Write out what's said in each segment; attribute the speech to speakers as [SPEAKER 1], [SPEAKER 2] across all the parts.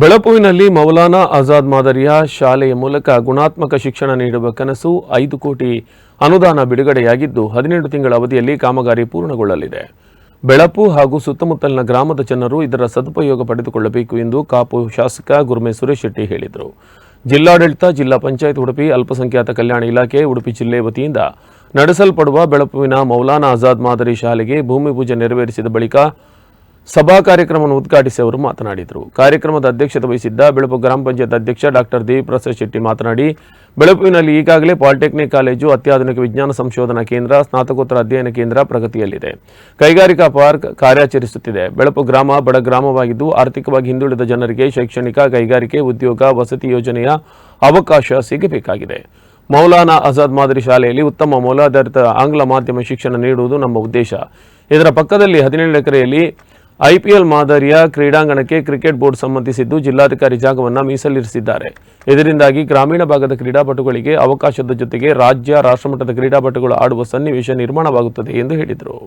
[SPEAKER 1] ಬೆಳಪುವಿನಲ್ಲಿ ಮೌಲಾನಾ ಆಜಾದ್ ಮಾದರಿಯ ಶಾಲೆಯ ಮೂಲಕ ಗುಣಾತ್ಮಕ ಶಿಕ್ಷಣ ನೀಡುವ ಕನಸು ಐದು ಕೋಟಿ ಅನುದಾನ ಬಿಡುಗಡೆಯಾಗಿದ್ದು ಹದಿನೆಂಟು ತಿಂಗಳ ಅವಧಿಯಲ್ಲಿ ಕಾಮಗಾರಿ ಪೂರ್ಣಗೊಳ್ಳಲಿದೆ. ಬೆಳಪು ಹಾಗೂ ಸುತ್ತಮುತ್ತಲಿನ ಗ್ರಾಮದ ಜನರು ಇದರ ಸದುಪಯೋಗ ಪಡೆದುಕೊಳ್ಳಬೇಕು ಎಂದು ಕಾಪು ಶಾಸಕ ಗುರುಮೆ ಸುರೇಶ್ ಶೆಟ್ಟಿ ಹೇಳಿದರು. ಜಿಲ್ಲಾಡಳಿತ, ಜಿಲ್ಲಾ ಪಂಚಾಯತ್ ಉಡುಪಿ, ಅಲ್ಪಸಂಖ್ಯಾತ ಕಲ್ಯಾಣ ಇಲಾಖೆ, ಉಡುಪಿ ಜಿಲ್ಲೆ ವತಿಯಿಂದ ನಡೆಸಲ್ಪಡುವ ಬೆಳಪುವಿನ ಮೌಲಾನಾ ಆಜಾದ್ ಮಾದರಿ ಶಾಲೆಗೆ ಭೂಮಿ ಪೂಜೆ ನೆರವೇರಿಸಿದ ಬಳಿಕ ಸಭಾ ಕಾರ್ಯಕ್ರಮವನ್ನು ಉದ್ಘಾಟಿಸಿ ಅವರು ಮಾತನಾಡಿದರು. ಕಾರ್ಯಕ್ರಮದ ಅಧ್ಯಕ್ಷತೆ ವಹಿಸಿದ್ದ ಬೆಳಪು ಗ್ರಾಮ ಪಂಚಾಯತ್ ಅಧ್ಯಕ್ಷ ಡಾಕ್ಟರ್ ದೇವಿಪ್ರಸಾದ್ ಶೆಟ್ಟಿ ಮಾತನಾಡಿ ಬೆಳಪುವಿನಲ್ಲಿ ಈಗಾಗಲೇ ಪಾಲಿಟೆಕ್ನಿಕ್ ಕಾಲೇಜು, ಅತ್ಯಾಧುನಿಕ ವಿಜ್ಞಾನ ಸಂಶೋಧನಾ ಕೇಂದ್ರ, ಸ್ನಾತಕೋತ್ತರ ಅಧ್ಯಯನ ಕೇಂದ್ರ ಪ್ರಗತಿಯಲ್ಲಿದೆ. ಕೈಗಾರಿಕಾ ಪಾರ್ಕ್ ಕಾರ್ಯಾಚರಿಸುತ್ತಿದೆ. ಬೆಳಪು ಗ್ರಾಮ ಬಡ ಗ್ರಾಮವಾಗಿದ್ದು, ಆರ್ಥಿಕವಾಗಿ ಹಿಂದುಳಿದ ಜನರಿಗೆ ಶೈಕ್ಷಣಿಕ, ಕೈಗಾರಿಕೆ, ಉದ್ಯೋಗ, ವಸತಿ ಯೋಜನೆಯ ಅವಕಾಶ ಸಿಗಬೇಕಾಗಿದೆ. ಮೌಲಾನಾ ಆಜಾದ್ ಮಾದರಿ ಶಾಲೆಯಲ್ಲಿ ಉತ್ತಮ ಮೌಲಾಧಾರಿತ ಆಂಗ್ಲ ಮಾಧ್ಯಮ ಶಿಕ್ಷಣ ನೀಡುವುದು ನಮ್ಮ ಉದ್ದೇಶ. ಇದರ ಪಕ್ಕದಲ್ಲಿ ಹದಿನೇಳು ಎಕರೆಯಲ್ಲಿ ಐಪಿಎಲ್ ಮಾದರಿಯ ಕ್ರೀಡಾಂಗಣಕ್ಕೆ ಕ್ರಿಕೆಟ್ ಬೋರ್ಡ್ ಸಂಬಂಧಿಸಿದ್ದು ಜಿಲ್ಲಾಧಿಕಾರಿ ಜಾಗವನ್ನು ಮೀಸಲಿರಿಸಿದ್ದಾರೆ. ಇದರಿಂದಾಗಿ ಗ್ರಾಮೀಣ ಭಾಗದ ಕ್ರೀಡಾಪಟುಗಳಿಗೆ ಅವಕಾಶದ ಜೊತೆಗೆ ರಾಜ್ಯ, ರಾಷ್ಟ್ರಮಟ್ಟದ ಕ್ರೀಡಾಪಟುಗಳು ಆಡುವ ಸನ್ನಿವೇಶ ನಿರ್ಮಾಣವಾಗುತ್ತದೆ ಎಂದು ಹೇಳಿದರು.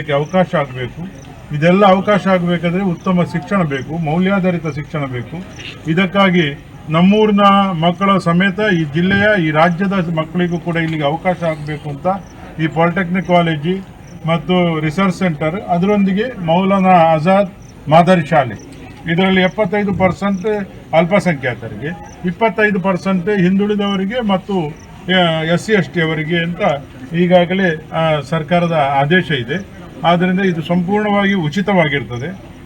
[SPEAKER 2] ಇದಕ್ಕೆ ಅವಕಾಶ ಆಗಬೇಕು. ಇದೆಲ್ಲ ಅವಕಾಶ ಆಗಬೇಕಾದ್ರೆ ಉತ್ತಮ ಶಿಕ್ಷಣ ಬೇಕು, ಮೌಲ್ಯಾಧಾರಿತ ಶಿಕ್ಷಣ ಬೇಕು. ಇದಕ್ಕಾಗಿ ನಮ್ಮೂರಿನ ಮಕ್ಕಳ ಸಮೇತ ಈ ಜಿಲ್ಲೆಯ, ಈ ರಾಜ್ಯದ ಮಕ್ಕಳಿಗೂ ಕೂಡ ಇಲ್ಲಿಗೆ ಅವಕಾಶ ಆಗಬೇಕು ಅಂತ ಈ ಪಾಲಿಟೆಕ್ನಿಕ್ ಕಾಲೇಜಿ ಮತ್ತು ರಿಸರ್ಚ್ ಸೆಂಟರ್ ಅದರೊಂದಿಗೆ ಮೌಲಾನಾ ಆಜಾದ್ ಮಾದರಿ ಶಾಲೆ. ಇದರಲ್ಲಿ ಎಪ್ಪತ್ತೈದು ಪರ್ಸೆಂಟ್ ಅಲ್ಪಸಂಖ್ಯಾತರಿಗೆ, ಇಪ್ಪತ್ತೈದು ಪರ್ಸೆಂಟ್ ಹಿಂದುಳಿದವರಿಗೆ ಮತ್ತು ಎಸ್ ಸಿ ಎಸ್ ಟಿ ಅವರಿಗೆ ಅಂತ ಈಗಾಗಲೇ ಸರ್ಕಾರದ ಆದೇಶ ಇದೆ. ಆದ್ದರಿಂದ ಇದು ಸಂಪೂರ್ಣವಾಗಿ ಉಚಿತವಾಗಿರ್ತದೆ.